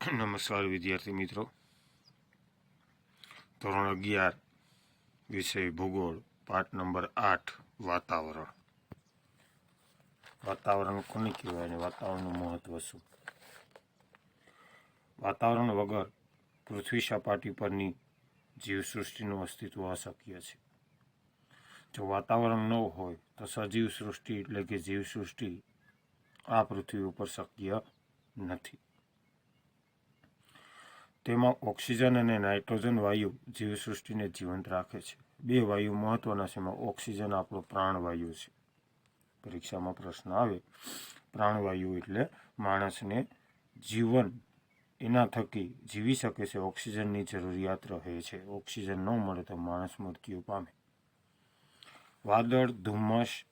નમસ્કાર વિદ્યાર્થી મિત્રો. ધોરણ અગિયાર, વિષય ભૂગોળ, પાઠ નંબર આઠ, વાતાવરણ. વાતાવરણ કોને કહેવાય અને વાતાવરણનું મહત્વ શું? વાતાવરણ વગર પૃથ્વી સપાટી પરની જીવસૃષ્ટિનું અસ્તિત્વ અશક્ય છે. જો વાતાવરણ ન હોય તો સજીવ સૃષ્ટિ એટલે કે જીવસૃષ્ટિ આ પૃથ્વી ઉપર શક્ય નથી. તેમાં ઓક્સિજન અને નાઇટ્રોજન વાયુ જીવસૃષ્ટિને જીવંત રાખે છે. બે વાયુ મહત્વના છે, એમાં ઓક્સિજન આપણો પ્રાણવાયુ છે. પરીક્ષામાં પ્રશ્ન આવે, પ્રાણવાયુ એટલે માણસને જીવન એના થકી જીવી શકે છે, ઓક્સિજનની જરૂરિયાત રહે છે. ઓક્સિજન ન મળે તો માણસ મૃત્યુ પામે. વાદળ, ધુમ્મસ,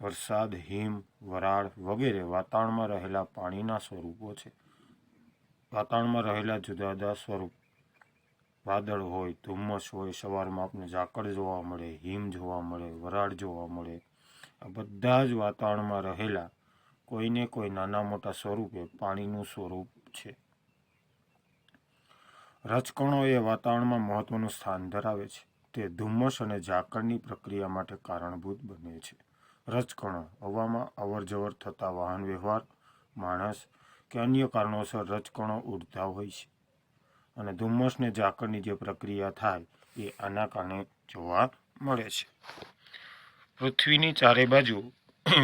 વરસાદ, હિમ, વરાળ વગેરે વાતાવરણમાં રહેલા પાણીના સ્વરૂપો છે. વાતાવરણમાં રહેલા જુદા જુદા સ્વરૂપ. વાદળ હોય, ધુમ્મસ હોય, સવારમાં આપણે ઝાકળ જોવા મળે, હિમ જોવા મળે, વરાળ જોવા મળે. આ બધા જ વાતાવરણમાં રહેલા કોઈને કોઈ નાના મોટા સ્વરૂપે પાણીનું સ્વરૂપ છે. રજકણો એ વાતાવરણમાં મહત્વનું સ્થાન ધરાવે છે. તે ધુમ્મસ અને ઝાકળની પ્રક્રિયા માટે કારણભૂત બને છે. રજકણો હવામાં અવરજવર થતા વાહન વ્યવહાર, માણસ કે અન્ય કારણોસર રજકણો ઉડતા હોય છે અને ધુમ્મસને ઝાકળની જે પ્રક્રિયા થાય એ આના કારણે જોવા મળે છે. પૃથ્વીની ચારે બાજુ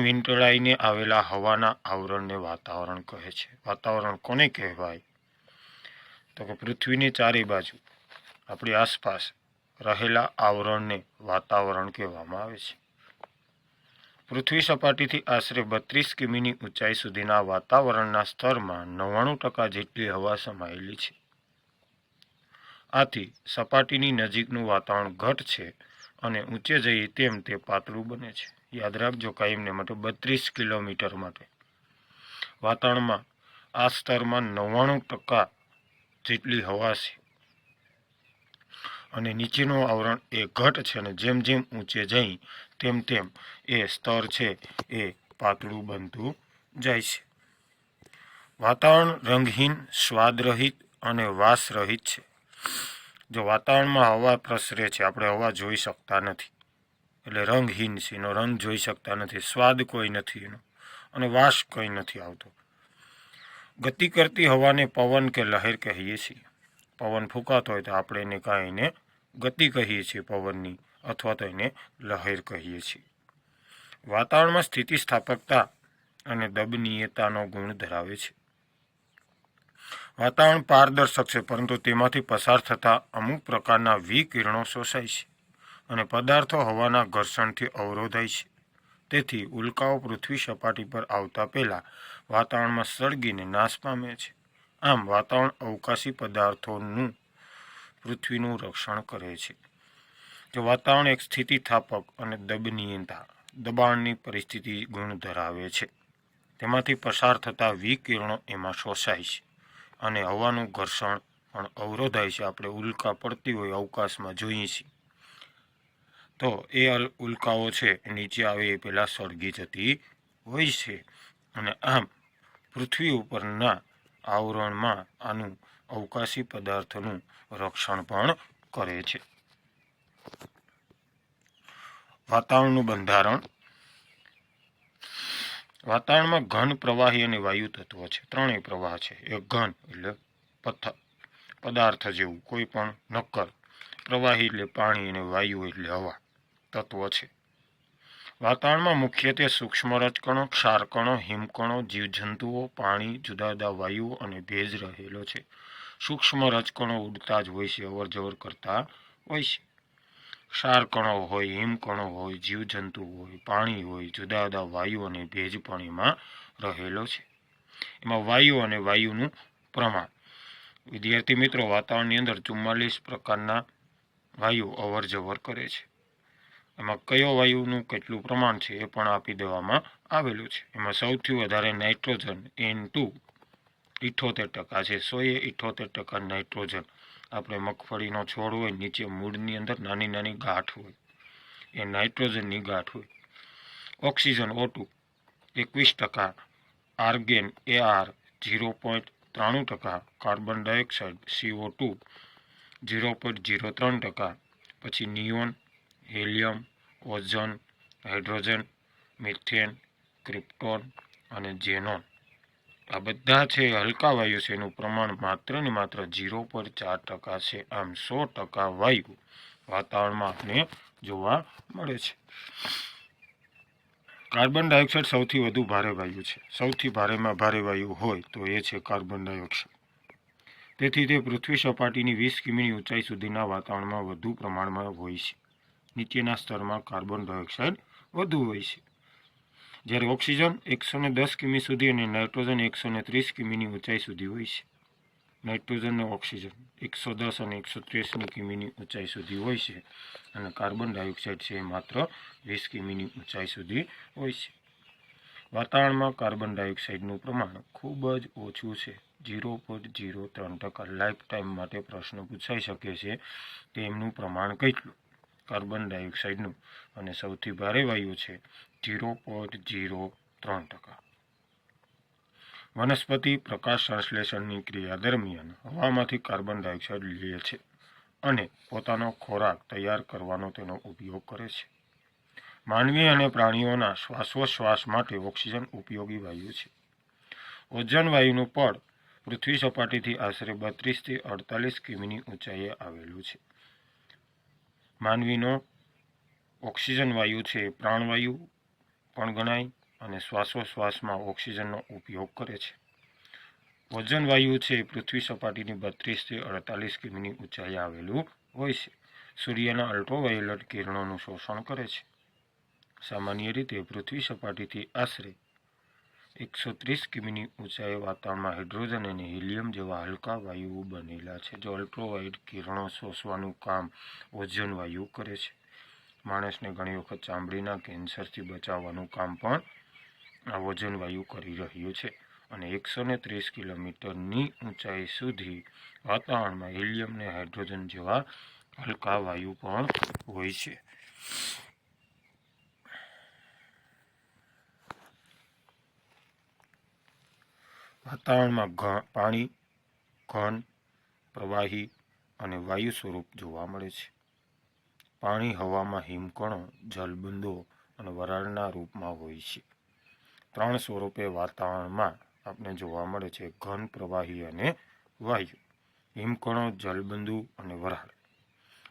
વીંટળાઈને આવેલા હવાના આવરણને વાતાવરણ કહે છે. વાતાવરણ કોને કહેવાય? તો કે પૃથ્વીની ચારે બાજુ આપણી આસપાસ રહેલા આવરણને વાતાવરણ કહેવામાં આવે છે. પૃથ્વી સપાટીથી આશરે બત્રીસ કિમીની ઊંચાઈ સુધીના વાતાવરણના સ્તરમાં નવ્વાણું ટકા જેટલી હવા સમાયેલી છે. આથી સપાટીની નજીકનું વાતાવરણ ઘટ છે અને ઊંચે જઈએ તેમ તે પાતળું બને છે. યાદ રાખજો કાયમને માટે બત્રીસ કિલોમીટર માટે. વાતાવરણમાં આ સ્તરમાં નવ્વાણું ટકા જેટલી હવા છે. અને નીચેનું આવરણ એ ઘટ છે અને જેમ જેમ ઊંચે જઈ તેમ તેમ એ સ્તર છે, એ પાતળું બનતું જાય છે. વાતાવરણ રંગહીન, સ્વાદરહિત અને વાસરહિત છે. જો વાતાવરણમાં હવા પ્રસરે છે, આપણે હવા જોઈ શકતા નથી. એટલે રંગહીન છે, એનો રંગ જોઈ શકતા નથી. સ્વાદ કોઈ નથી એનો. અને વાસ કંઈ નથી આવતો. ગતિ કરતી હવાને પવન કે લહેર કહીએ છીએ. પવન ફૂંકાતો હોય તો આપણે એને કાંઈ એને ગતિ કહીએ છીએ, પવનની અથવા તો એને લહેર કહીએ છીએ. વાતાવરણમાં સ્થિતિસ્થાપકતા અને દબનીયતાનો ગુણ ધરાવે છે. વાતાવરણ પારદર્શક છે, પરંતુ તેમાંથી પસાર થતા અમુક પ્રકારના વિકિરણો શોષાય છે અને પદાર્થો હવાના ઘર્ષણથી અવરોધાય છે. તેથી ઉલ્કાઓ પૃથ્વી સપાટી પર આવતા પહેલાં વાતાવરણમાં સળગીને નાશ પામે છે. આમ વાતાવરણ અવકાશી પદાર્થોનું પૃથ્વીનું રક્ષણ કરે છે. જો વાતાવરણ એક સ્થિતિસ્થાપક અને દબનીયતા, દબાણની પરિસ્થિતિ ગુણ ધરાવે છે. તેમાંથી પસાર થતા વિકિરણો એમાં શોષાય છે અને હવાનું ઘર્ષણ પણ અવરોધાય છે. આપણે ઉલ્કા પડતી હોય અવકાશમાં જોઈએ છીએ. તો એ ઉલ્કાઓ છે નીચે આવે એ પહેલાં સળગી જતી હોય છે. અને આમ પૃથ્વી ઉપરના આવરણમાં આનું અવકાશી પદાર્થનું રક્ષણ પણ કરે છે. વાતાવરણનું બંધારણ. વાતાવરણમાં ઘન, પ્રવાહી અને વાયુ તત્વ છે. ત્રણેય પ્રવાહ છે. એક ઘન એટલે પથ્થર પદાર્થ જેવું, કોઈ પણ નક્કર. પ્રવાહી એટલે પાણી અને વાયુ એટલે હવા, તત્વ છે. વાતાવરણમાં મુખ્યત્વે સૂક્ષ્મ રજકણો ક્ષારકણો, હિમકણો, જીવજંતુઓ, પાણી, જુદા જુદા વાયુઓ અને ભેજ રહેલો છે. સૂક્ષ્મ રજકણો ઉડતા જ હોય છે અવર જવર કરતા હોય છે. ક્ષારકણો હોય હિમકણો હોય, જીવજંતુ હોય, પાણી હોય, જુદા જુદા વાયુ અને ભેજ પણ રહેલો છે. એમાં વાયુ અને વાયુનું પ્રમાણ. વિદ્યાર્થી મિત્રો, વાતાવરણની અંદર ચુમ્માલીસ પ્રકારના વાયુ અવર જવર કરે છે. એમાં કયો વાયુનું કેટલું પ્રમાણ છે એ પણ આપી દેવામાં આવેલું છે. એમાં સૌથી વધારે નાઇટ્રોજન, એન ટુ, ઇઠોતેર ટકા છે. સોએ ઇઠોતેર ટકા નાઇટ્રોજન આપણે મગફળીનો છોડ હોય, નીચે મૂળની અંદર નાની નાની ગાંઠ હોય, એ નાઇટ્રોજનની ગાંઠ હોય. ઓક્સિજન ઓટુ એકવીસ ટકા, argon A R zero point ત્રાણું ટકા, carbon dioxide CO two zero point zero ત્રણ ટકા, પછી neon, helium, ozone, hydrogen, methane, krypton અને ઝેનોન. આ બધા છે હલકા વાયુ છે. એનું પ્રમાણ માત્ર ને માત્ર ઝીરો પર ચાર ટકા છે. આમ સો ટકા વાયુ વાતાવરણમાં આપણે જોવા મળે છે. કાર્બન ડાયોક્સાઇડ સૌથી વધુ ભારે વાયુ છે. સૌથી ભારેમાં ભારે વાયુ હોય તો એ છે કાર્બન ડાયોક્સાઇડ. તેથી તે પૃથ્વી સપાટીની વીસ કિમીની ઊંચાઈ સુધીના વાતાવરણમાં વધુ પ્રમાણમાં હોય છે. નીચેના સ્તરમાં કાર્બન ડાયોક્સાઇડ વધુ હોય છે. જ્યારે ઓક્સિજન એકસો ને દસ કિમી સુધી અને નાઇટ્રોજન એકસો ને ત્રીસ કિમીની ઊંચાઈ સુધી હોય છે. નાઇટ્રોજન અને ઓક્સિજન એકસો દસ અને એકસો ત્રીસની કિમીની ઊંચાઈ સુધી હોય છે અને કાર્બન ડાયોક્સાઇડ છે એ માત્ર વીસ કિમીની ઊંચાઈ સુધી હોય છે. વાતાવરણમાં કાર્બન ડાયોક્સાઇડનું પ્રમાણ ખૂબ જ ઓછું છે. ઝીરો પોઈન્ટ ઝીરો ત્રણ ટકા લાઈફ ટાઈમ માટે પ્રશ્ન પૂછાઈ શકે છે કે એમનું પ્રમાણ કેટલું? કાર્બન ડાયોક્સાઇડનું અને સૌથી ભારે વાયુ છે ઝીરો પોઈન્ટ જીરો ત્રણ ટકા. વનસ્પતિ પ્રકાશ સંશ્લેષણની ક્રિયા દરમિયાન હવામાંથી કાર્બન ડાયોક્સાઇડ લે છે અને પોતાનો ખોરાક તૈયાર કરવાનો તેનો ઉપયોગ કરે છે. માનવી અને પ્રાણીઓના શ્વાસોશ્વાસ માટે ઓક્સિજન ઉપયોગી વાયુ છે. ઓઝોન વાયુનું પડ પૃથ્વી સપાટીથી આશરે બત્રીસથી અડતાલીસ કિમીની ઊંચાઈએ આવેલું છે. માનવીનો ઓક્સિજન વાયુ છે પ્રાણવાયુ પણ ગણાય અને શ્વાસોશ્વાસમાં ઓક્સિજનનો ઉપયોગ કરે છે. વજન વાયુ છે પૃથ્વી સપાટીની બત્રીસથી અડતાલીસ કિમીની ઊંચાઈએ આવેલું હોય છે. સૂર્યના અલ્ટ્રાવાયોલેટ કિરણોનું શોષણ કરે છે. સામાન્ય રીતે પૃથ્વી સપાટીથી આશરે એકસો ત્રીસ કિમીની ઊંચાઈએ વાતાવરણમાં હાઇડ્રોજન અને હિલિયમ જેવા હલકા વાયુઓ બનેલા છે, જો અલ્ટ્રાવાયોલેટ કિરણો શોષવાનું કામ ઓઝોન વાયુ કરે છે. માણસને ઘણી વખત ચામડીના કેન્સરથી બચાવવાનું કામ પણ આ વજનવાયુ વાયુ કરી રહ્યું છે. અને એકસો ને ત્રીસ કિલોમીટરની ઊંચાઈ સુધી વાતાવરણમાં હિલિયમ ને હાઇડ્રોજન જેવા હલકા વાયુ પણ હોય છે. વાતાવરણમાં પાણી, ઘન, પ્રવાહી અને વાયુ સ્વરૂપ જોવા મળે છે. પાણી હવામાં હિમકણો જલબિંદુઓ અને વરાળના રૂપમાં હોય છે. ત્રણ સ્વરૂપે વાતાવરણમાં આપણે જોવા મળે છે ઘન પ્રવાહી અને વાયુ, હિમકણો, જલબિંદુ અને વરાળ.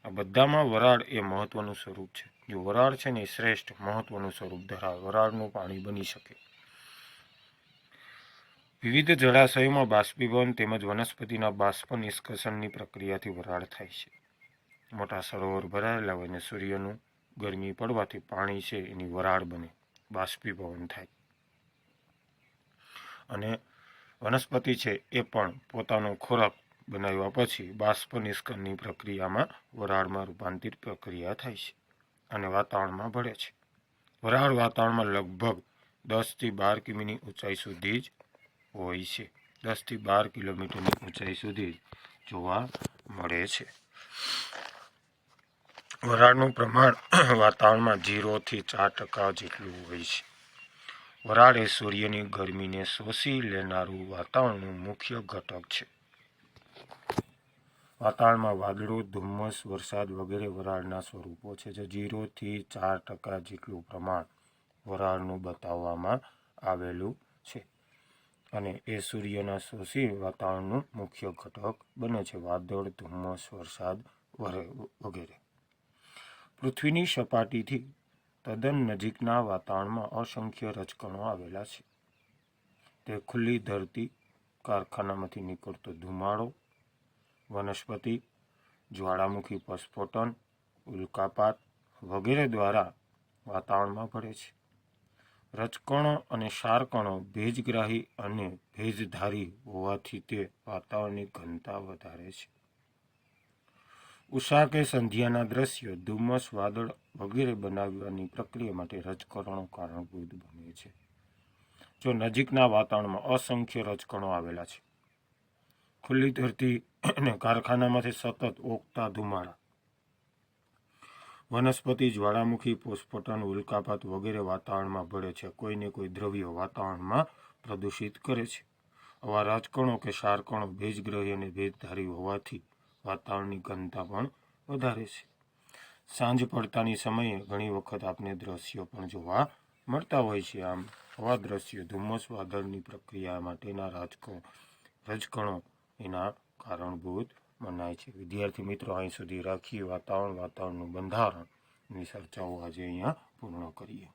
આ બધામાં વરાળ એ મહત્વનું સ્વરૂપ છે. જો વરાળ છે ને એ શ્રેષ્ઠ મહત્વનું સ્વરૂપ ધરાવે, વરાળનું પાણી બની શકે. વિવિધ જળાશયોમાં બાષ્પીભવન તેમજ વનસ્પતિના બાષ્પ નિષ્કર્ષણની પ્રક્રિયાથી વરાળ થાય છે. મોટા સરોવર ભરાયેલા હોય અને સૂર્યનું ગરમી પડવાથી પાણી છે એની વરાળ બને, બાષ્પીભવન થાય. અને વનસ્પતિ છે એ પણ પોતાનો ખોરાક બનાવ્યા પછી બાષ્પ નિષ્કરણની પ્રક્રિયામાં વરાળમાં રૂપાંતરિત પ્રક્રિયા થાય છે અને વાતાવરણમાં ભળે છે. વરાળ વાતાવરણમાં લગભગ દસથી બાર કિમીની ઊંચાઈ સુધી જ હોય છે. દસથી બાર કિલોમીટરની ઊંચાઈ સુધી જોવા મળે છે. વરાળનું પ્રમાણ વાતાવરણમાં જીરોથી ચાર ટકા જેટલું હોય છે. વરાળ એ સૂર્યની ગરમીને શોષી લેનારું વાતાવરણનું મુખ્ય ઘટક છે. વાતાવરણમાં વાદળો, ધુમ્મસ, વરસાદ વગેરે વરાળના સ્વરૂપો છે જે જીરોથી ચાર ટકા જેટલું પ્રમાણ વરાળનું બતાવવામાં આવેલું છે. અને એ સૂર્યના શોષી વાતાવરણનું મુખ્ય ઘટક બને છે. વાદળ, ધુમ્મસ, વરસાદ વરે- વગેરે. પૃથ્વીની સપાટીથી તદ્દન નજીકના વાતાવરણમાં અસંખ્ય રજકણો આવેલા છે. તે ખુલ્લી ધરતી, કારખાનામાંથી નીકળતો ધુમાડો, વનસ્પતિ, જ્વાળામુખી પ્રસ્ફોટન ઉલ્કાપાત વગેરે દ્વારા વાતાવરણમાં ભળે છે. રજકણો અને ક્ષારકણો ભેજગ્રાહી અને ભેજધારી હોવાથી તે વાતાવરણની ઘનતા વધારે છે. ઉષા કે સંધ્યાના દ્રશ્યો ધુમ્મસ, વાદળ વગેરે બનાવવાની પ્રક્રિયા માટે રજકણો કારણભૂત બને છે. જો નજીકના વાતાવરણમાં અસંખ્ય રજકણો આવેલા છે. ખુલ્લી ધરતી અને કારખાનામાંથી સતત ઓગતા ધુમાડા, વનસ્પતિ જ્વાળામુખી પોસ્ફોટન ઉલ્કાપાત વગેરે વાતાવરણમાં ભળે છે. કોઈને કોઈ દ્રવ્યો વાતાવરણમાં પ્રદૂષિત કરે છે. આવા રાજકણો કે ક્ષારકણો ભેજગ્રહી અને ભેજધારી હોવાથી વાતાવરણની ઘનતા પણ વધારે છે. સાંજ પડતાની સમયે ઘણી વખત આપને દ્રશ્યો પણ જોવા મળતા હોય છે. આમ આવા દ્રશ્યો ધુમ્મસ વાદળની પ્રક્રિયા માટેના રાજકો, રજકણો એના કારણભૂત મનાય છે. વિદ્યાર્થી મિત્રો, અહીં સુધી રાખીએ વાતાવરણ, વાતાવરણનું બંધારણની ચર્ચાઓ આજે અહીંયા પૂર્ણ કરીએ.